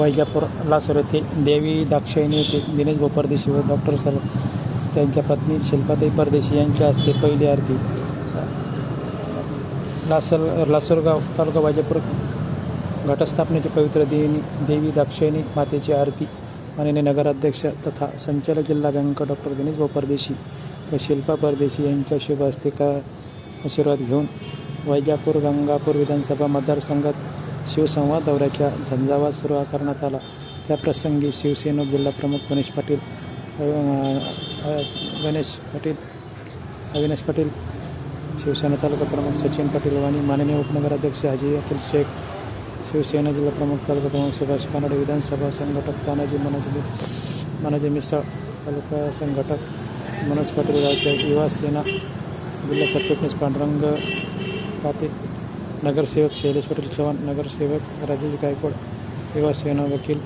वैजापूर लासूर येथे देवी दाक्षायणी येथे दिनेश बोपरदेशी व डॉक्टर सर त्यांच्या पत्नी शिल्पाताई परदेशी यांच्या हस्ते पहिली आरती. लासल लासूरगाव तालुका वैजापूर घटस्थापनेचे पवित्र देवी देवी दाक्षायणी मातेची आरती माननीय नगराध्यक्ष तथा संचालक जिल्हा बँक डॉक्टर दिनेश परदेशी व शिल्पा परदेशी यांच्या शुभ हस्ते का आशीर्वाद घेऊन वैजापूर गंगापूर विधानसभा मतदारसंघात शिवसंवाद दौऱ्याच्या झंझावात सुरू करण्यात आला. त्याप्रसंगी शिवसेना जिल्हाप्रमुख गणेश पाटील गणेश पाटील अविनाश पाटील शिवसेना तालुका प्रमुख सचिन पाटील आणि माननीय उपनगराध्यक्ष हाजी अखिल शेख शिवसेना जिल्हा प्रमुख तालुका प्रमुख सुभाष कानडे विधानसभा संघटक तानाजी मनोज मानाजी मिसाळ तालुका संघटक मनोज पाटील राज्य युवा सेना जिल्हा सरचिटणीस पांडुरंग पाटील नगरसेवक शैलेश पाटील चव्हाण नगरसेवक राजेश गायकवाड युवा सेना वकील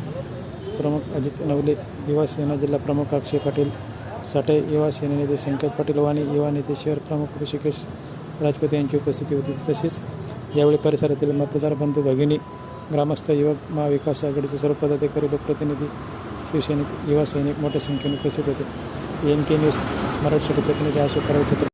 प्रमुख अजित नवले युवा सेना जिल्हा प्रमुख अक्षय पाटील साठे युवासेना नेते संकेत पाटील वाणी युवा नेते शहर प्रमुख ऋषिकेश राजपूत यांची उपस्थिती होती. तसेच यावेळी परिसरातील मतदार बंधू भगिनी ग्रामस्थ युवक महाविकास आघाडीचे सर्व पदाधिकारी लोकप्रतिनिधी शिवसैनिक युवा सैनिक मोठ्या संख्येने उपस्थित होते. एन के न्यूज मराठी प्रतिनिधी अशोक करावे